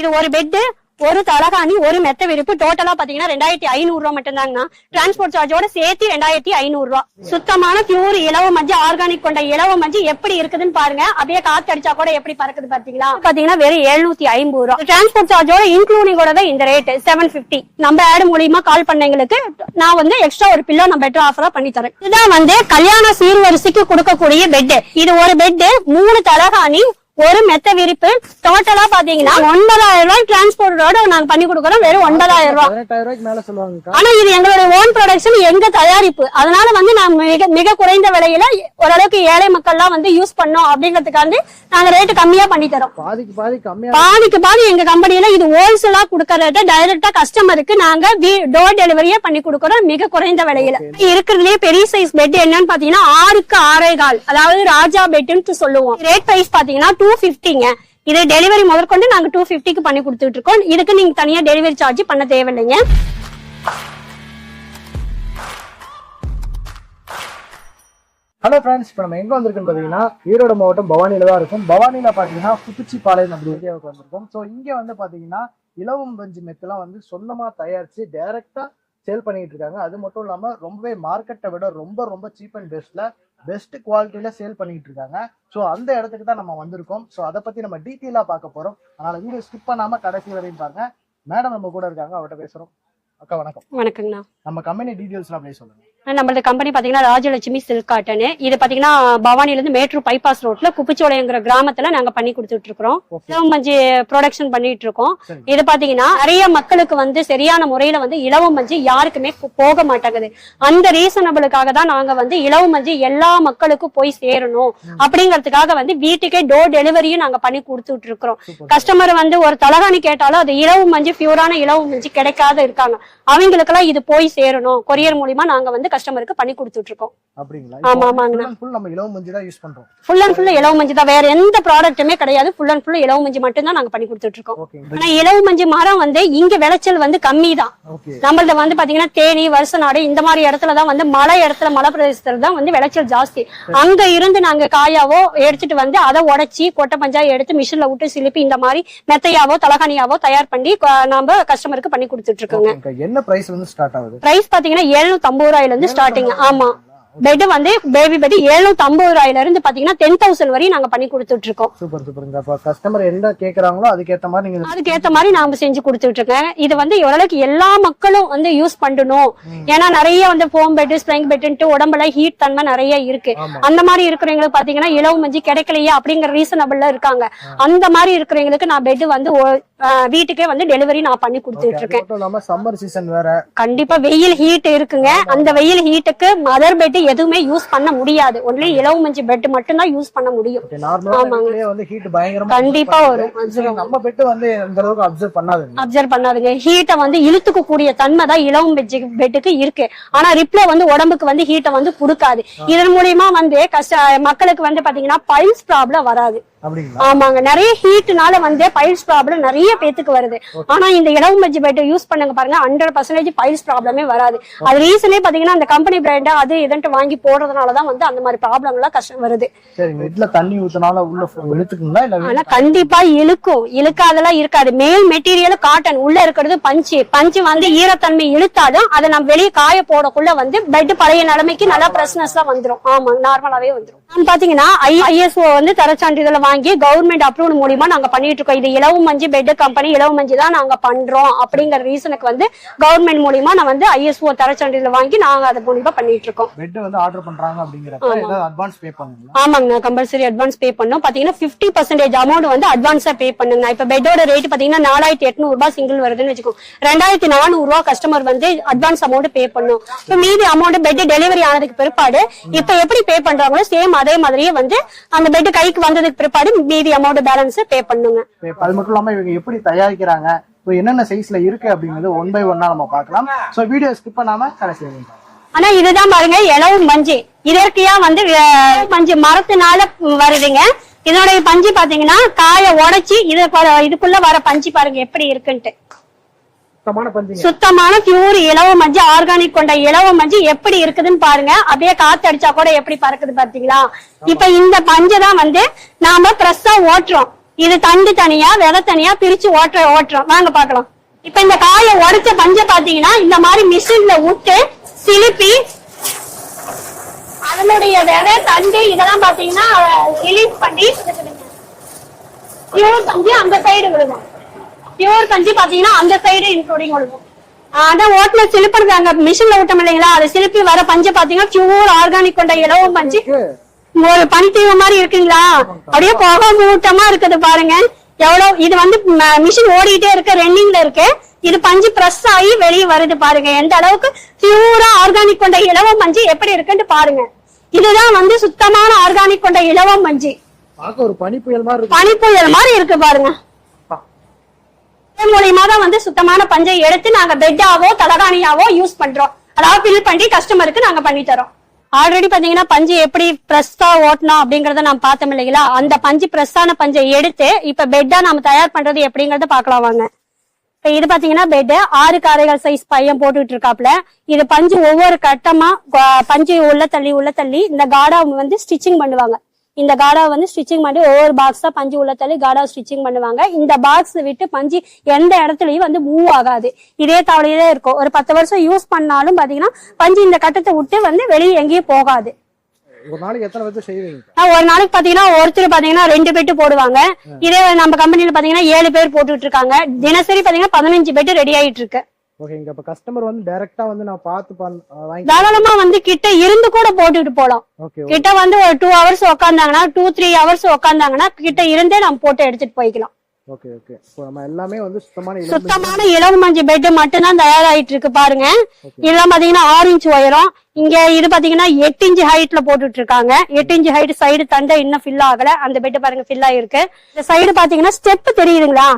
இது ஒரு பெட் ஒரு தலகாணி ஒரு மெத்த விரிப்பு. டோட்டலா பாத்தீங்கன்னா ரெண்டாயிரத்தி ஐநூறு ரூபா மட்டும் தாங்கண்ணா டிரான்ஸ்போர்ட் சார்ஜோட சேர்த்து ரெண்டாயிரத்தி ஐநூறு ரூபா. சுத்தமான பியூர் இலவ மஞ்சு ஆர்கானிக் கொண்ட இலவ மஞ்சு எப்படி இருக்குதுன்னு பாருங்க. அப்படியே காத்து அடிச்சா கூட எப்படி பறக்குது பாத்தீங்களா? பாத்தீங்கன்னா வெறும் எழுநூத்தி ஐம்பது ரூபா. டிரான்ஸ்போர்ட் சார்ஜோட இன்க்ளூடிங் கூட தான் இந்த ரேட் செவன் பிப்டி நம்ம ஆடு மூலியமா கால் பண்ணவங்களுக்கு நான் வந்து எக்ஸ்ட்ரா ஒரு பில்லோ நான் பெட்டர் ஆஃபரா பண்ணி தரேன். இதுதான் வந்து கல்யாண சீர்வரிசைக்கு கொடுக்கக்கூடிய பெட் இது ஒரு பெட் மூணு தலகாணி ஒரு மெத்த விரிப்பு. டோட்டலா பாத்தீங்கன்னா ஒன்பதாயிரம் ரூபாய் டிரான்ஸ்போர்ட்டோட நாங்க பண்ணி கொடுக்கறோம். வெறும் ஒன்பதாயிரம் ரூபாய். ஆனா இது எங்களுடைய ஓன் ப்ரொடக்ஷன் எங்க தயாரிப்பு. அதனால வந்து நான் மிக மிக குறைந்த விலையில ஓரளவுக்கு ஏழை மக்கள்லாம் வந்து யூஸ் பண்ணோம் அப்படிங்கிறதுக்காண்டி நாங்க ரேட்டு கம்மியா பண்ணி தரோம். பாதிக்கு பாதி எங்க கம்பெனில இது ஹோல்சேலா கொடுக்கறத டைரக்டா கஸ்டமருக்கு நாங்க டோர் டெலிவரியே பண்ணி கொடுக்கறோம் மிக குறைந்த விலையில. இருக்கிறதுலயே பெரிய சைஸ் பெட் என்னன்னு பாத்தீங்கன்னா ஆறுக்கு ஆறே கால் அதாவது ராஜா பெட்னு சொல்லுவோம். ரேட் பிரைஸ் பாத்தீங்கன்னா டூ பிப்டிங்க இது டெலிவரி முதற்கொண்டு நாங்க டூ பிப்டிக்கு பண்ணி கொடுத்துட்டு இருக்கோம் இதுக்கு நீங்க தனியா டெலிவரி சார்ஜ் பண்ண தேவையில்லைங்க. ஹலோ ஃப்ரெண்ட்ஸ் இப்போ நம்ம எங்க வந்திருக்குன்னு பாத்தீங்கன்னா ஈரோடு மாவட்டம் பவானியில தான் இருக்கும். பவானியில பாத்தீங்கன்னா புத்துச்சிப்பாளையம் அப்படி ஏரியாவுக்கு வந்திருக்கோம். ஸோ இங்க வந்து பாத்தீங்கன்னா இலவம் பஞ்சு மெத்தெல்லாம் வந்து சொந்தமா தயாரிச்சு டைரக்டா சேல் பண்ணிட்டு இருக்காங்க. அது மட்டும் இல்லாம ரொம்பவே மார்க்கெட்டை விட ரொம்ப ரொம்ப சீப் அண்ட் பெஸ்ட்ல பெஸ்ட் குவாலிட்டியில சேல் பண்ணிட்டு இருக்காங்க ஸோ அந்த இடத்துக்கு தான் நம்ம வந்திருக்கோம். ஸோ அதை பத்தி நம்ம டீட்டெயிலா பார்க்க போறோம். அதனால வீடியோ ஸ்கிப் பண்ணாம கடைசி வரையும் பாருங்க. மேடம் நம்ம கூட இருக்காங்க. அவர்கிட்ட பேசுறோம். அக்கா வணக்கம். வணக்கங்கண்ணா நம்ம கம்பெனி டீடைல்ஸ்லாம் அப்படியே சொல்லுங்க. நம்மளோட கம்பெனி பாத்தீங்கன்னா ராஜலட்சுமி சில்க் காட்டன் இது பாத்தீங்கன்னா பவானில இருந்து மேட்டூர் பைபாஸ் ரோட்ல குப்பிச்சோலைங்கிற கிராமத்துல நாங்க பண்ணி கொடுத்துட்டு இருக்கிறோம் மஞ்சு ப்ரொடக்ஷன் பண்ணிட்டு இருக்கோம். இது பாத்தீங்கன்னா நிறைய மக்களுக்கு வந்து சரியான முறையில வந்து இலவம் மஞ்சு யாருக்குமே போக மாட்டேங்குது. அந்த ரீசனபிளுக்காக தான் நாங்க வந்து இலவம் மஞ்சு எல்லா மக்களுக்கும் போய் சேரணும். அப்படிங்கறதுக்காக வந்து வீட்டுக்கே டோர் டெலிவரியும் நாங்க பண்ணி கொடுத்துட்டு இருக்கிறோம் கஸ்டமர் வந்து ஒரு தலகாணி கேட்டாலும் அது இலவு மஞ்சு பியூரான இலவு மஞ்சு கிடைக்காத இருக்காங்க. அவங்களுக்கெல்லாம் இது போய் சேரணும். கொரியர் மூலியமா நாங்க வந்து கஸ்டமருக்கு பண்ணி கொடுத்துட்டு இருக்கோம் ஆமா, ஆமாங்கண்ணா. ஃபுல் நம்ம இலவம் மஞ்சு தான் யூஸ் பண்றோம். ஃபுல் அண்ட் ஃபுல் இலவு மஞ்சு தான். வேற எந்த ப்ராடக்ட்டுமே கிடையாது. ஃபுல் அண்ட் ஃபுல் இலவு மஞ்சு மட்டும் தான் நாங்க பண்ணி கொடுத்துட்டு இருக்கோம் ஆனா இலவு மஞ்சு மரம் வந்து இங்க விளைச்சல் வந்து கம்மி தான். ஓகே நம்மள்ட்ட வந்து பாத்தீங்கன்னா தேனி வருஷநாடு இந்த மாதிரி இடத்துல தான் வந்து மலை இடத்துல மலை பிரதேசத்துல தான் வந்து விளைச்சல் ஜாஸ்தி. அங்க இருந்து நாங்க காயாவோ எடுத்துட்டு வந்து அதை உடைச்சி கொட்டை பஞ்சா எடுத்து மிஷின்ல விட்டு சிலிப்பி இந்த மாதிரி மெத்தையாவோ தலகாணியாவோ தயார் பண்ணி நாம கஸ்டமருக்கு பண்ணி கொடுத்துட்டு இருக்கோங்க. என்ன பிரைஸ் வந்து ஸ்டார்ட் ஆகுது? பிரைஸ் பாத்தீங்கன்னா எழுநூத்தி ஐம்பது ரூபாயில இருந்து ஸ்டார்டிங் ஆமா. பெட் வந்து பேபி பெட் எழுநூத்தி ஐம்பது ரூபாயில இருந்து பாத்தீங்கன்னா டென் தௌசண்ட் வரையும் நாங்க பண்ணி கொடுத்துட்டு இருக்கோம் சூப்பர். சூப்பருங்க அப்ப கஸ்டமர் என்ன கேக்குறாங்களோ அதுக்கேத்த மாதிரி நீங்க அதுக்கேத்த மாதிரி நாம செஞ்சு கொடுத்துட்டு இருக்கேன் இது வந்து ஓரளவுக்கு எல்லா மக்களும் வந்து யூஸ் பண்ணணும். ஏன்னா நிறைய வந்து ஃபோம் பெட் ஸ்ப்ரிங் பெட்ன்ட்டு உடம்புல ஹீட் தன்மை நிறைய இருக்கு. அந்த மாதிரி இருக்கிறவங்களுக்கு பாத்தீங்கன்னா இலவு மஞ்சி கிடைக்கலையே அப்படிங்கிற ரீசனபிள்ல இருக்காங்க. அந்த மாதிரி இருக்கிறவங்களுக்கு நான் பெட் வந்து வீட்டுக்கே வந்து டெலிவரி நான் பண்ணி கொடுத்துட்டு இருக்கேன் சம்மர் சீசன் வேற. கண்டிப்பா வெயில் ஹீட் இருக்குங்க. அந்த வெயில் ஹீட்டுக்கு மதர் பெட் எதுவுமே யூஸ் பண்ண முடியாது. ஒன்லி இலவு மஞ்சி பெட் மட்டும் தான் யூஸ் பண்ண முடியும். ஆமாங்க. கண்டிப்பா வரும். சரி, நம்ம பெட் வந்து இந்த அளவுக்கு அப்சர்வ் பண்ணாதுங்க. அப்சர்வ் பண்ணாதுங்க. ஹீட்டை வந்து இழுத்துக்க கூடிய தன்மை தான் இளவும் பெட்ஜு பெட்டுக்கு இருக்கு. ஆனா ரிப்ளை வந்து உடம்புக்கு வந்து ஹீட்டை வந்து கொடுக்காது. இதன் மூலியமா வந்து கஷ்ட மக்களுக்கு வந்து பாத்தீங்கன்னா பைல்ஸ் ப்ராப்ளம் வராது. ஆமாங்க. நிறைய ஹீட்னால வந்து பைல்ஸ் ப்ராப்ளம் நிறைய பேத்துக்கு வருது. ஆனா இந்த இளவும் பெட்ஜ் பெட் யூஸ் பண்ணுங்க பாருங்க ஹண்ட்ரட் பர்சன்டேஜ் பைல்ஸ் ப்ராப்ளமே வராது. அது ரீசனே பாத்தீங்கன்னா அந்த கம்பெனி பிராண்டா அது இதுன்ட்டு வாங்கி போடுறதுனாலதான் வந்து அந்த மாதிரி ப்ராப்ளம் எல்லாம் கஷ்டம் வருது. சரிங்க. வீட்டுல தண்ணி ஊத்துனால உள்ள இழுத்துக்குங்களா இல்ல ஆனா கண்டிப்பா இழுக்கும். இழுக்காதெல்லாம் இருக்காது. மேல் மெட்டீரியல் காட்டன் உள்ள இருக்கிறது பஞ்சு. பஞ்சு வந்து ஈரத்தன்மை இழுத்தாலும் அதை நம்ம வெளியே காய போடக்குள்ள வந்து பெட் பழைய நிலைமைக்கு நல்லா பிரஸ்னஸ் தான் வந்துரும். ஆமா நார்மலாவே வந்துரும். நான் பாத்தீங்கன்னா ஐஎஸ்ஓ வந்து தரச்சான்றிதழ் வாங்கி கவர்மெண்ட் அப்ரூவல் மூலியமா நாங்க பண்ணிட்டு இருக்கோம். இது இலவு மஞ்சு பெட் கம்பெனி இலவு மஞ்சு தான் நாங்க பண்றோம் அப்படிங்கிற ரீசனுக்கு வந்து கவர்மெண்ட் மூலியமா நான் வந்து ஐஎஸ்ஓ தரச்சான்றிதழ் வாங்கி நாங்க அதை மூலியமா பண்ணிட்டு இருக்கோம். பெட் வந்து ஆர்டர் பண்றாங்க அப்படிங்கிறப்ப ஏதாவது அட்வான்ஸ் பே ஆமாங்க. கம்பல்சரி அட்வான்ஸ் பே பண்ணோம். பாத்தீங்கன்னா 50% பர்சன்டேஜ் அமௌண்ட் வந்து அட்வான்ஸா பே பண்ணுங்க. இப்ப பெட்டோட ரேட் பாத்தீங்கன்னா நாலாயிரத்தி எட்நூறு ரூபாய் சிங்கிள் வருதுன்னு வச்சுக்கோங்க. ரெண்டாயிரத்தி நானூறு ரூபாய் கஸ்டமர் வந்து அட்வான்ஸ் அமௌண்ட் பே பண்ணும். இப்ப மீதி அமௌண்ட் பெட் டெலிவரி ஆனதுக்கு பிற்பாடு இப்ப எப்படி பே பண்றாங்களோ சேம் அதே மாதிரியே வந்து அந்த பெட் கைக்கு வந்ததுக்கு பிற்பாடு மீதி அமௌண்ட் பேலன்ஸ் பே பண்ணுங்க. அது மட்டும் இல்லாம இவங்க எப்படி தயாரிக்கிறாங்க இப்போ என்னென்ன சைஸ்ல இருக்கு அப்படிங்கிறது ஒன் பை ஒன்னா நம்ம பார்க்கலாம். சோ வீடியோ ஸ்கிப் பண்ணாம கடைசி. ஆனா இதுதான் பாருங்க இலவு மஞ்சு. இதற்கையா வந்து மஞ்சு மரத்தினால வருதுங்க. இதனுடைய பஞ்சு பாத்தீங்கன்னா காய உடைச்சி இது இதுக்குள்ள வர பஞ்சு பாருங்க எப்படி இருக்குன்ட்டு. சுத்தமான பியூர் இலவ மஞ்சு ஆர்கானிக் கொண்ட இலவ மஞ்சு எப்படி இருக்குதுன்னு பாருங்க. அப்படியே காத்து அடிச்சா கூட எப்படி பறக்குது பாத்தீங்களா? இப்ப இந்த பஞ்சை தான் வந்து நாம பிரஸ்ஸா ஓட்டுறோம். இது தண்டு தனியா விதை தனியா பிரிச்சு ஓட்டுற ஓட்டுறோம். வாங்க பாக்கலாம் இப்ப இந்த காய உடைச்ச பஞ்ச பாத்தீங்கன்னா இந்த மாதிரி மிஷின்ல விட்டு சிலுப்பி அதனுடைய விதை தண்டு இதெல்லாம் பாத்தீங்கன்னா ரிலீஸ் பண்ணி பியூர் பஞ்சு அந்த சைடு விழுகும் பியூர் பஞ்சு பாத்தீங்கன்னா அந்த சைடு இன்க்ளூடிங் ஆஹ் அதான் ஓட்டுல சிலுப்புறது அங்க மிஷின்ல விட்டோம் இல்லைங்களா அதை சிலுப்பி வர பஞ்சு பாத்தீங்கன்னா பியூர் ஆர்கானிக் கொண்ட இலவம் பஞ்சு. ஒரு பனித்தீவு மாதிரி இருக்குங்களா? அப்படியே புகை மூட்டமா இருக்குது பாருங்க. எவ்வளவு இது வந்து மிஷின் ஓடிட்டே இருக்கு. ரன்னிங்ல இருக்கு. இது பஞ்சு பிரஸ் ஆகி வெளியே வருது பாருங்க. எந்த அளவுக்கு பியூரா ஆர்கானிக் கொண்ட இலவம் பஞ்சு எப்படி இருக்குன்னு பாருங்க. இதுதான் வந்து சுத்தமான ஆர்கானிக் கொண்ட இலவம் பஞ்சு. பனி புயல் மாதிரி இருக்கு. பனிப்புயல் மாதிரி இருக்கு பாருங்க. இதன் மூலியமா தான் வந்து சுத்தமான பஞ்சை எடுத்து நாங்க பெட்டாவோ தலகாணியாவோ யூஸ் பண்றோம். அதாவது ஃபில் பண்ணி கஸ்டமருக்கு நாங்க பண்ணி தரோம். ஆல்ரெடி பாத்தீங்கன்னா பஞ்சு எப்படி பிரஸ்ஸா ஓட்டணும் அப்படிங்கறத நான் பார்த்தோம் இல்லைங்களா? அந்த பஞ்சு பிரஸ்ஸான பஞ்சை எடுத்து இப்ப பெட்டா நாம தயார் பண்றது எப்படிங்கறத பார்க்கலாம் வாங்க. இப்ப இது பாத்தீங்கன்னா பெட் ஆறு காரைகள் சைஸ் பையன் போட்டுட்டு இருக்காப்ல இது பஞ்சு ஒவ்வொரு கட்டமா பஞ்சு உள்ள தள்ளி உள்ள தள்ளி இந்த காடா வந்து ஸ்டிச்சிங் பண்ணுவாங்க. இந்த காடா வந்து ஸ்டிச்சிங் பண்ணி ஒவ்வொரு பாக்ஸா பஞ்சு உள்ள தள்ளி காடா ஸ்டிச்சிங் பண்ணுவாங்க. இந்த பாக்ஸ் விட்டு பஞ்சு எந்த இடத்துலயும் வந்து மூவ் ஆகாது. இதே தவளையிலே இருக்கும். ஒரு பத்து வருஷம் யூஸ் பண்ணாலும் பாத்தீங்கன்னா பஞ்சு இந்த கட்டத்தை விட்டு வந்து வெளியே எங்கேயும் போகாது. ஒரு நாளைக்கு எத்தனை பேர்த்து செய்வீங்க? ஆஹ் ஒரு நாளைக்கு பாத்தீங்கன்னா ஒருத்தர் பாத்தீங்கன்னா ரெண்டு பெட்டு போடுவாங்க. இதே நம்ம கம்பெனில பாத்தீங்கன்னா ஏழு பேர் போட்டுட்டு இருக்காங்க. தினசரி பாத்தீங்கன்னா பதினஞ்சு பெட்டு ரெடி ஆயிட்டு இருக்கு. ஓகேங்க இப்ப கஸ்டமர் வந்து டைரக்டா வந்து நான் பார்த்து தாராளமா வந்து கிட்ட இருந்து கூட போட்டுட்டு போலாம். கிட்ட வந்து ஒரு டூ ஹவர்ஸ் உக்காந்தாங்கன்னா டூ த்ரீ ஹவர்ஸ் உக்காந்தாங்கன்னா கிட்ட இருந்தே நம்ம போட்டு எடுத்துட்டு போய்க்கலாம். ஓகே ஓகே இப்போ நம்ம எல்லாமே வந்து சுத்தமான இளம் சுத்தமான இளவு மஞ்சள் பெட் மட்டும்தான் தயாராயிட்டு இருக்கு பாருங்க இதெல்லாம் பாத்தீங்கன்னா ஆறு இன்ச் உயரம். இங்க இது பாத்தீங்கன்னா எட்டு இன்ச் ஹைட்ல போட்டுட்டு இருக்காங்க எட்டு இன்ச் ஹைட் சைடு தண்டை இன்னும் ஃபில் ஆகல. அந்த பெட் பாருங்க ஃபில் ஆயிருக்கு. இந்த சைடு பாத்தீங்கன்னா ஸ்டெப் தெரியுதுங்களா?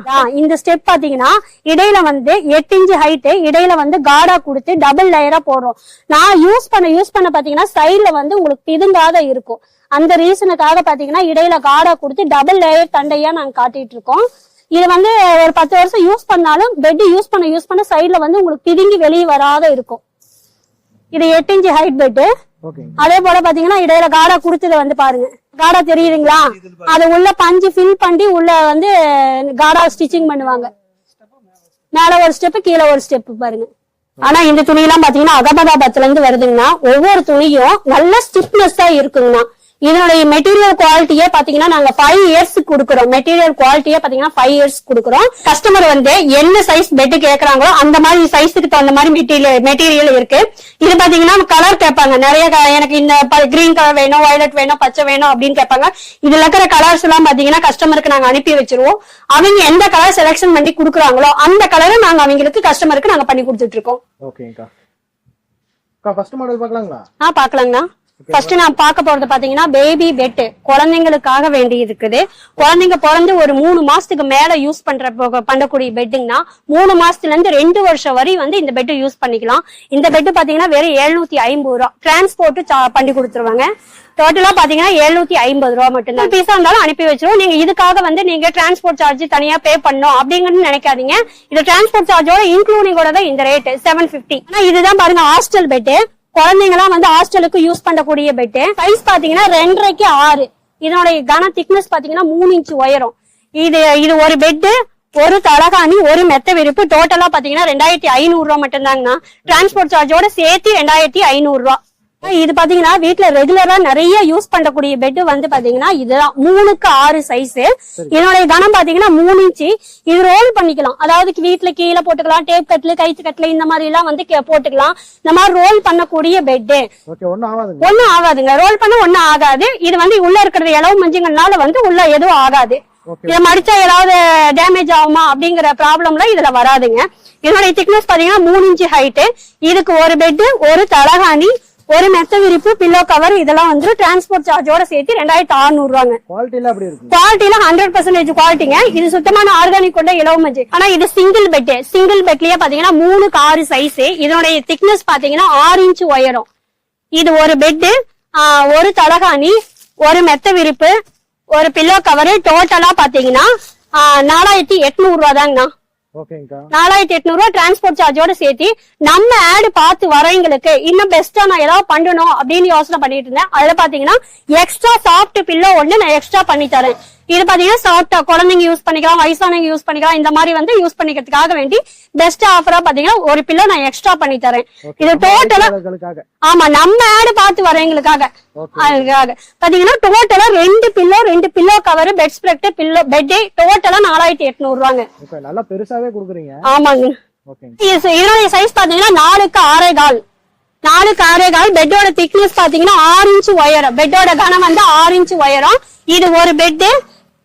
இந்த ஸ்டெப் பாத்தீங்கன்னா இடையில வந்து எட்டு இன்ச் ஹைட் இடையில வந்து காடா கொடுத்து டபுள் லேயரா போடுறோம். நான் யூஸ் பண்ண யூஸ் பண்ண பாத்தீங்கன்னா சைடுல வந்து உங்களுக்கு பிதுங்காத இருக்கும். அந்த ரீசனுக்காக பாத்தீங்கன்னா இடையில காடா கொடுத்து டபுள் லேயர் தண்டையா நாங்க காட்டிட்டு இருக்கோம். இது வந்து ஒரு பத்து வருஷம் யூஸ் பண்ணாலும் பெட் யூஸ் பண்ண யூஸ் பண்ண சைடுல வந்து உங்களுக்கு பிதுங்கி வெளியே வராத இருக்கும். இது எட்டு இன்ச் ஹைட் பெட் ஓகேங்க அதே போல பாத்தீங்கன்னா இடையில காடா குடுத்தது வந்து பாருங்க. காடா தெரியுதுங்களா? அது உள்ள பஞ்சு ஃபில் பண்ணி உள்ள வந்து காடா ஸ்டிச்சிங் பண்ணுவாங்க. மேல ஒரு ஸ்டெப் கீழே ஒரு ஸ்டெப் பாருங்க. ஆனா இந்த துணி எல்லாம் பாத்தீங்கன்னா அகமதாபாத்ல இருந்து வருதுங்கன்னா ஒவ்வொரு துணியும் நல்ல ஸ்டிப்னஸா இருக்குங்கண்ணா. இதனுடைய மெட்டீரியல் குவாலிட்டியே பாத்தீங்கன்னா நாங்க ஃபைவ் இயர்ஸ் கொடுக்குறோம். மெட்டீரியல் குவாலிட்டியே பாத்தீங்கன்னா ஃபைவ் இயர்ஸ் கொடுக்குறோம். கஸ்டமர் வந்து என்ன சைஸ் பெட் கேக்குறாங்களோ அந்த மாதிரி சைஸுக்கு தகுந்த மாதிரி மெட்டீரியல் மெட்டீரியல் இருக்கு. இது பாத்தீங்கன்னா கலர் கேட்பாங்க. நிறைய எனக்கு இந்த கிரீன் கலர் வேணும் வயலட் வேணும் பச்சை வேணும் அப்படின்னு கேட்பாங்க. இதுல இருக்கிற கலர்ஸ் எல்லாம் பாத்தீங்கன்னா கஸ்டமருக்கு நாங்க அனுப்பி வச்சிருவோம். அவங்க எந்த கலர் செலக்ஷன் பண்ணி கொடுக்குறாங்களோ அந்த கலரை நாங்க அவங்களுக்கு கஸ்டமருக்கு நாங்க பண்ணி கொடுத்துட்டு இருக்கோம். ஓகேங்கக்கா ஃபர்ஸ்ட் மாடல் பார்க்கலாங்களா ஆ பாக்கலாங்கண்ணா. ஃபர்ஸ்ட் நான் பார்க்க போறது பாத்தீங்கன்னா பேபி பெட் குழந்தைங்களுக்காக வேண்டி இருக்குது குழந்தைங்க பிறந்து ஒரு மூணு மாசத்துக்கு மேல யூஸ் பண்ற பண்ணக்கூடிய பெட்டுங்கன்னா மூணு மாசத்துல இருந்து ரெண்டு வருஷம் வரை வந்து இந்த பெட்டு யூஸ் பண்ணிக்கலாம். இந்த பெட்டு பாத்தீங்கன்னா வெறும் எழுநூத்தி ஐம்பது ரூபா. டிரான்ஸ்போர்ட் பண்ணி கொடுத்துருவாங்க. டோட்டலா பாத்தீங்கன்னா எழுநூத்தி ஐம்பது ரூபா மட்டும்தான். பீஸா இருந்தாலும் அனுப்பி வச்சிருவோம். நீங்க இதுக்காக வந்து நீங்க டிரான்ஸ்போர்ட் சார்ஜ் தனியா பே பண்ணும் அப்படிங்கறது நினைக்காதீங்க. இது டிரான்ஸ்போர்ட் சார்ஜோட இன்க்ளூடிங்கோட தான் இந்த ரேட் செவன் பிப்டி இதுதான் பாருங்க ஹாஸ்டல் பெட் குழந்தைங்கலாம் வந்து ஹாஸ்டலுக்கு யூஸ் பண்ணக்கூடிய பெட்டு சைஸ் பாத்தீங்கன்னா ரெண்டரைக்கு ஆறு. இதனுடைய கன திக்னஸ் பாத்தீங்கன்னா மூணு இன்ச்சு உயரம். இது இது ஒரு பெட்டு ஒரு தலகாணி ஒரு மெத்த விருப்பு. டோட்டலா பாத்தீங்கன்னா ரெண்டாயிரத்தி ஐநூறு ரூபா மட்டும்தாங்கண்ணா. டிரான்ஸ்போர்ட் சார்ஜோட சேர்த்து ரெண்டாயிரத்தி ஐநூறு ரூபா. இது பாத்தீங்கன்னா வீட்ல ரெகுலரா நிறைய யூஸ் பண்ணக்கூடிய பெட் வந்து பாத்தீங்கன்னா இதுதான். மூணுக்கு ஆறு சைஸ் இதனுடைய கனம் பாத்தீங்கன்னா மூணு இன்ச்சு. இது ரோல் பண்ணிக்கலாம். அதாவது வீட்ல கீழே போட்டுக்கலாம் டேப் கட்ல கைத்து கட்ல இந்த மாதிரி எல்லாம் வந்து போட்டுக்கலாம். இந்த மாதிரி ரோல் பண்ணக்கூடிய பெட் ஓகே ஒன்றும் ஆகாதுங்க. ஒண்ணும் ஆகாதுங்க. ரோல் பண்ண ஒண்ணும் ஆகாது. இது வந்து உள்ள இருக்கிறது இளவு மஞ்சுங்கனால வந்து உள்ள எதுவும் ஆகாது. இதை மடிச்சா ஏதாவது டேமேஜ் ஆகுமா அப்படிங்கிற ப்ராப்ளம்ல இதுல வராதுங்க. இதனுடைய திக்னஸ் பாத்தீங்கன்னா மூணு இன்ச்சு ஹைட் இதுக்கு ஒரு பெட் ஒரு தலகாணி ஒரு மெத்த விரிப்பு பில்லோ கவர் இதெல்லாம் வந்து டிரான்ஸ்போர்ட் சார்ஜோட சேர்த்து ரெண்டாயிரத்தி அறுநூறு ரூபாங்க அப்படி குவாலிட்டில ஹண்ட்ரட் பர்சன்டேஜ் குவாலிட்டிங்க இது சுத்தமான ஆர்கானிக் கொண்ட இலவ மஞ்சள் ஆனா இது சிங்கிள் பெட் சிங்கிள் பெட்லயே பாத்தீங்கன்னா மூணுக்கு ஆறு சைஸ் இதனுடைய திக்னஸ் பாத்தீங்கன்னா ஆறு இன்ச் உயரம். இது ஒரு பெட் ஒரு தலகாணி ஒரு மெத்த விரிப்பு ஒரு பில்லோ கவர் டோட்டலா பாத்தீங்கன்னா நாலாயிரத்தி எட்நூறு ரூபா தாங்கண்ணா நாலாயிரத்தி எட்நூறு ரூபா டிரான்ஸ்போர்ட் சார்ஜோட சேர்த்து நம்ம ஆடு பார்த்து வரவங்களுக்கு இன்னும் பெஸ்டா நான் ஏதாவது பண்ணணும் அப்படின்னு யோசனை பண்ணிட்டு இருந்தேன். அதுல பாத்தீங்கன்னா எக்ஸ்ட்ரா சாஃப்ட் பில்லோ ஒண்ணு நான் எக்ஸ்ட்ரா பண்ணி தரேன். இது பாத்தீங்கன்னா சாஃப்டா குழந்தைங்க யூஸ் பண்ணிக்கலாம் வயசானவங்க யூஸ் பண்ணிக்கலாம் இந்த மாதிரி வந்து யூஸ் பண்ணிக்கிறதுக்காக வேண்டி பெஸ்ட் ஆஃபரா பாத்தீங்கன்னா ஒரு பில்லோ நான் எக்ஸ்ட்ரா பண்ணி தரேன். இது டோட்டலா ஆமா நம்ம ஆடு பார்த்து வரவங்களுக்காக அதுக்காக. பாத்தீங்கன்னா டோட்டலா ரெண்டு பில்லோ ரெண்டு pillow cover bed spread pillow பெட்டே டோட்டலா நாலாயிரத்தி எட்நூறு ரூபாங்க நல்லா பெருசாவே கொடுக்குறீங்க. ஆமாங்க. இதனுடைய சைஸ் பாத்தீங்கன்னா நாலுக்கு ஆறே கால். நாலுக்கு ஆறே கால். பெட்டோட திக்னஸ் பாத்தீங்கன்னா ஆறு இன்ச் உயரம் பெட்டோட கனம் வந்து ஆறு இன்ச் உயரம் இது ஒரு பெட்டு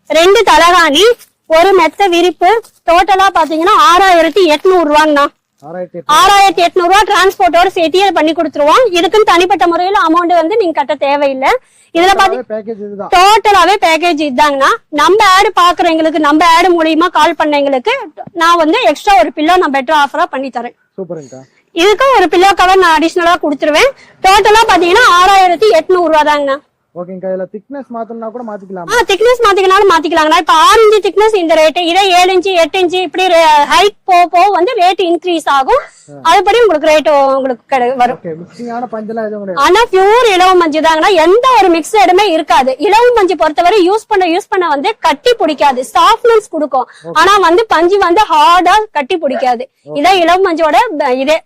ரெண்டு தலகாணி ஒரு மெத்த விரிப்பு. டோட்டலா பாத்தீங்கன்னா ஆறாயிரத்தி எட்நூறு ரூபாங்கண்ணா ஆறாயிரத்தி எட்நூறு. ரூபா டிரான்ஸ்போர்ட்டோட சேர்த்தியே பண்ணி கொடுத்துருவோம். இதுக்குன்னு தனிப்பட்ட முறையில அமௌண்ட் வந்து நீங்க கட்ட தேவையில்லை. இதுல பாத்தீங்கன்னா டோட்டலாவே பேக்கேஜ் இதாங்கண்ணா நம்ம ஆடு பாக்குறவங்களுக்கு நம்ம ஆடு மூலியமா கால் பண்ணவங்களுக்கு நான் வந்து எக்ஸ்ட்ரா ஒரு பில்லோ நான் பெட்டர் ஆஃபரா பண்ணி தரேன். இதுக்கும் ஒரு பில்லோ கவர் நான் அடிஷனலா கொடுத்துருவேன். டோட்டலா பாத்தீங்கன்னா ஆறாயிரத்தி எட்நூறு ரூபா தாங்கண்ணா ஓகேங்கக்கா இதுல திக்னஸ் மாத்தணும்னா கூட மாத்திக்கலாம்? ஆ திக்னஸ் மாத்திக்கனாலும் மாத்திக்கலாங்கண்ணா இப்ப ஆறு இன்ச்சு திக்னஸ் இந்த ரேட் இதே ஏழு இன்ச்சு எட்டு இன்ச்சு இப்படி ஹைட் போக போக வந்து ரேட் இன்க்ரீஸ் ஆகும். அதுபடி உங்களுக்கு ரேட் உங்களுக்கு கிடை- வரும். ஓகே மிக்சிங்கான பஞ்செல்லாம் எதுவும் கிடையாது. ஆனா பியூர் இலவ மஞ்சு தாங்கன்னா எந்த ஒரு மிக்சடுமே இருக்காது. இலவ மஞ்சு பொறுத்தவரை யூஸ் பண்ண யூஸ் பண்ண வந்து கட்டி பிடிக்காது. சாஃப்ட்னஸ் கொடுக்கும். ஆனா வந்து பஞ்சு வந்து ஹார்டா கட்டி பிடிக்காது. இதான் இலவ மஞ்சோட ப- இதே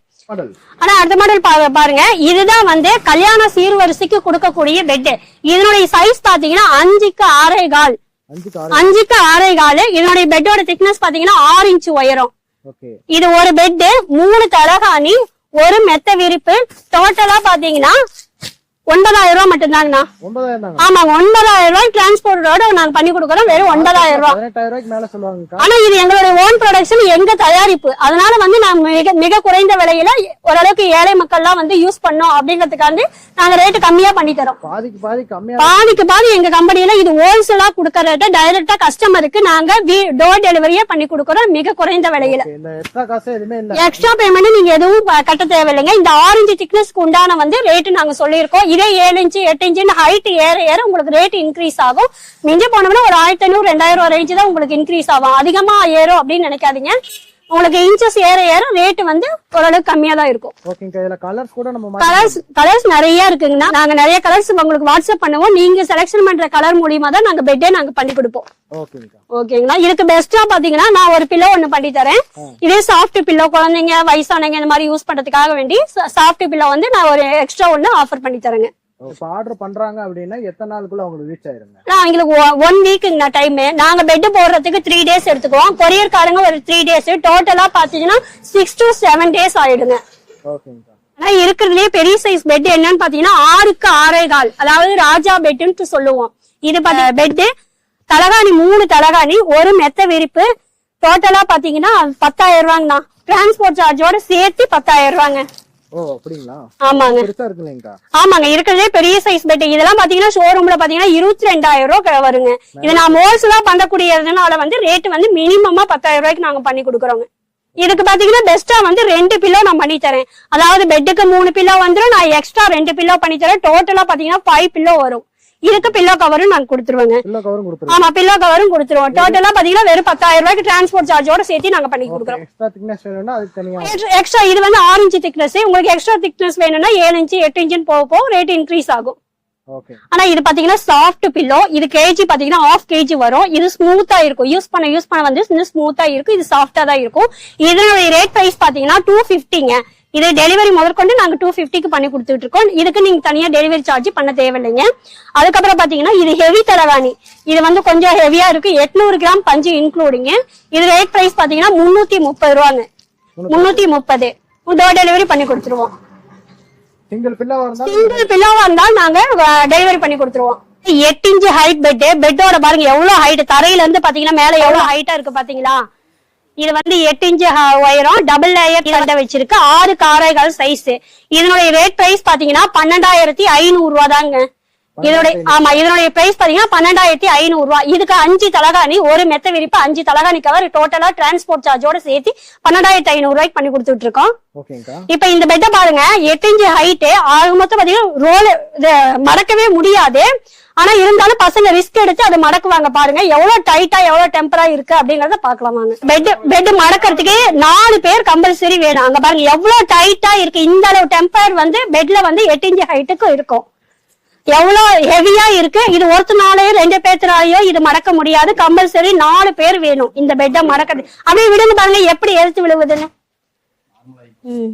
ஆனா அடுத்த மாடல் பாருங்க. இதுதான் வந்து கல்யாண சீர்வரிசைக்கு கொடுக்கக்கூடிய பெட் இதனுடைய சைஸ் பாத்தீங்கன்னா அஞ்சுக்கு ஆறே கால். அஞ்சுக்கு ஆறு கால். இதனுடைய பெட்டோட திக்னஸ் பாத்தீங்கன்னா ஆறு இன்ச் உயரம். இது ஒரு பெட் மூணு தலகாணி ஒரு மெத்த விரிப்பு. டோட்டலா பாத்தீங்கன்னா ஒன்பதாயிரம் ரூபாய் மட்டும்தாங்கண்ணா. ஆமாங்க ஒன்பதாயிரம் ரூபாய் டிரான்ஸ்போர்ட்டோட நாங்க பண்ணி கொடுக்குறோம் வெறும் ஒன்பதாயிரம் ரூபாய் ஆனா இது எங்களுடைய ஓன் ப்ரொடக்ஷன் எங்க தயாரிப்பு. அதனால வந்து நான் மிக மிக குறைந்த விலையில ஓரளவுக்கு ஏழை மக்கள்லாம் வந்து யூஸ் பண்ணோம் அப்படிங்கிறதுக்காண்டி நாங்க ரேட்டு கம்மியா பண்ணி தரோம். பாதிக்கு பாதி எங்க கம்பெனில இது ஹோல்சேலா கொடுக்கற ரேட்டை டைரக்டா கஸ்டமருக்கு நாங்க டோர் டெலிவரியே பண்ணி கொடுக்கறோம் மிக குறைந்த விலையில. எக்ஸ்ட்ரா பேமெண்ட் நீங்க எதுவும் கட்ட தேவையில்லைங்க. இந்த ஆரஞ்சு திக்னஸ்க்கு உண்டான வந்து ரேட் நாங்க சொல்லியிருக்கோம். இதே ஏழு இன்ச்சு எட்டு இன்ச்சு ஹைட் ஏற ஏற உங்களுக்கு ரேட் இன்க்ரீஸ் ஆகும். மிஞ்சி போனோம்னா ஒரு ஆயிரத்தி ஐநூறு ரெண்டாயிரம் ரேஞ்சு தான் உங்களுக்கு இன்க்ரீஸ் ஆகும். அதிகமா ஏறும் அப்படின்னு நினைக்காதீங்க. உங்களுக்கு இன்ச்சஸ் ஏற ஏற ரேட் வந்து ஓரளவுக்கு கம்மியா தான் இருக்கும். ஓகேங்கக்கா இதுல கலர்ஸ் கூட நம்ம கலர்ஸ் கலர்ஸ் நிறைய இருக்குங்கண்ணா. நாங்க நிறைய கலர்ஸ் உங்களுக்கு வாட்ஸ்அப் பண்ணுவோம். நீங்க செலக்ஷன் பண்ற கலர் மூலியமா தான் நாங்க பெட்டே நாங்க பண்ணி கொடுப்போம். ஓகேங்களா இதுக்கு பெஸ்டா பாத்தீங்கன்னா நான் ஒரு பில்லோ ஒண்ணு பண்ணி தரேன். இதே சாஃப்ட் பில்லோ குழந்தைங்க வயசானவங்க இந்த மாதிரி யூஸ் பண்றதுக்காக வேண்டி சாஃப்ட் பில்லோ வந்து நான் ஒரு எக்ஸ்ட்ரா ஒண்ணு ஆஃபர் பண்ணி தரேங்க. இப்ப ஆர்டர் பண்றாங்க அப்படின்னா எத்தனை நாளுக்குள்ள உங்களுக்கு ரீச் ஆயிருங்க? நான் எங்களுக்கு ஒன் வீக்குங்கண்ணா டைம் நாங்க பெட் போடுறதுக்கு த்ரீ டேஸ் எடுத்துக்குவோம். கொரியர் காரங்க ஒரு த்ரீ டேஸ் டோட்டலா பாத்தீங்கன்னா சிக்ஸ் டு செவன் டேஸ் ஆயிடுங்க. ஓகேங்கக்கா ஆனா இருக்கிறதுலயே பெரிய சைஸ் பெட் என்னன்னு பாத்தீங்கன்னா ஆறுக்கு ஆறே கால். அதாவது ராஜா பெட்னு சொல்லுவோம். இது பெட் தலகாணி மூணு தலகாணி ஒரு மெத்த விரிப்பு. டோட்டலா பாத்தீங்கன்னா பத்தாயிரம் ரூபாங்கண்ணா. டிரான்ஸ்போர்ட் சார்ஜோட சேர்த்து பத்தாயிரம் ரூபாங்க. ஓ அப்படிங்களா? ஆமாங்க. பெருசா இருக்குல்லங்கக்கா ஆமாங்க இருக்கிறதே பெரிய சைஸ் பெட் இதெல்லாம் பாத்தீங்கன்னா ஷோரூம்ல பாத்தீங்கன்னா இருபத்தி ரெண்டாயிரம் ரூபாய் வருங்க. இது நான் ஹோல்சேலா பண்ணக்கூடியதுனால வந்து ரேட் வந்து மினிமமா பத்தாயிரம் ரூபாய்க்கு நாங்க பண்ணி கொடுக்குறோங்க. இதுக்கு பாத்தீங்கன்னா பெஸ்டா வந்து ரெண்டு பில்லோ நான் பண்ணி தரேன். அதாவது பெட்டுக்கு மூணு பில்லோ வந்துரும் நான் எக்ஸ்ட்ரா ரெண்டு பில்லோ பண்ணி தரேன். டோட்டலா பாத்தீங்கன்னா ஃபைவ் பில்லோ வரும். இதுக்கு பில்லோ கவரும் நான் கொடுத்துருவேங்க. ஆமா பில்லோ கவரும் கொடுத்துருவோம். டோட்டலா பாத்தீங்கன்னா வெறும் பத்தாயிரம் ரூபாய்க்கு டிரான்ஸ்போர்ட் சார்ஜோட சேர்த்து நாங்க பண்ணி கொடுக்குறோம். எக்ஸ்ட்ரா இது வந்து ஆறு இன்ச்சு திக்னஸ் உங்களுக்கு எக்ஸ்ட்ரா திக்னஸ் வேணும்னா ஏழு இன்ச்சு எட்டு இன்ச்சுன்னு போக போக ரேட் இன்க்ரீஸ் ஆகும். ஆனா இது பாத்தீங்கன்னா சாஃப்ட் பில்லோ இது கேஜி பாத்தீங்கன்னா ஆஃப் கேஜி வரும். இது ஸ்மூத்தா இருக்கும். யூஸ் பண்ண யூஸ் பண்ண வந்து ஸ்மூத்தா இருக்கும். இது சாஃப்டா தான் இருக்கும். இதனுடைய ரேட் பிரைஸ் பாத்தீங்கன்னா டூ பிப்டிங்க இது டெலிவரி முதற்கொண்டு நாங்க டூ பிப்டிக்கு பண்ணி கொடுத்துட்டு இருக்கோம் இதுக்கு நீங்க தனியா டெலிவரி சார்ஜ் பண்ண தேவையில்லைங்க. அதுக்கப்புறம் பாத்தீங்கன்னா இது ஹெவி தலகாணி இது வந்து கொஞ்சம் ஹெவியா இருக்கு. எட்நூறு கிராம் பஞ்சு இன்க்ளூடிங் இது ரேட் பிரைஸ் பாத்தீங்கன்னா முன்னூத்தி முப்பது ரூபாங்க. முன்னூத்தி முப்பது. டோர் டெலிவரி பண்ணி கொடுத்துருவோம். சிங்கிள் பில்லாவா இருந்தாலும் நாங்க டெலிவரி பண்ணி கொடுத்துருவோம். எட்டு இன்ச்சு ஹைட் பெட் பெட்டோட பாருங்க எவ்வளவு ஹைட் தரையில இருந்து பாத்தீங்கன்னா மேல எவ்வளவு ஹைட்டா இருக்கு பாத்தீங்களா? இது வந்து எட்டு இன்ச்சு உயரம் டபுள் லேயர் கண்ட வச்சிருக்கு. ஆறு காரைகள் சைஸ் இதனுடைய ரேட் பிரைஸ் பாத்தீங்கன்னா பன்னெண்டாயிரத்தி ஐநூறு ரூபா தாங்க. இதனுடைய ஆமா இதனுடைய பிரைஸ் பாத்தீங்கன்னா பன்னெண்டாயிரத்தி ஐநூறு ரூபாய் இதுக்கு அஞ்சு தலகாணி ஒரு மெத்த விரிப்பு அஞ்சு தலகாணி கவர் டோட்டலா டிரான்ஸ்போர்ட் சார்ஜோட சேர்த்து பன்னெண்டாயிரத்தி ஐநூறு ரூபாய்க்கு பண்ணி கொடுத்துட்டு இருக்கோம் இப்ப இந்த பெட்டை பாருங்க எட்டு இன்ச்சு ஹைட் ஆக மொத்தம் பாத்தீங்கன்னா ரோல் மடக்கவே முடியாது. ஆனா இருந்தாலும் பசங்க ரிஸ்க் எடுத்து அதை மடக்குவாங்க பாருங்க. எவ்வளவு டைட்டா எவ்வளவு டெம்பரா இருக்கு அப்படிங்கறத பாக்கலாம் வாங்க. பெட் பெட் மடக்கிறதுக்கு நாலு பேர் கம்பல்சரி வேணும். அங்க பாருங்க எவ்வளவு டைட்டா இருக்கு. இந்த அளவு டெம்பர் வந்து பெட்ல வந்து எட்டு இன்ச்சு ஹைட்டுக்கு இருக்கும். எவ்வளவு ஹெவியா இருக்கு. இது ஒருத்தனாலயோ ரெண்டு பேர்த்தனாலயோ இது மடக்க முடியாது. கம்பல்சரி நாலு பேர் வேணும் இந்த பெட்டை மடக்கிறது. அப்படியே விடுங்க பாருங்க எப்படி எடுத்து விழுவுதுன்னு. ம்.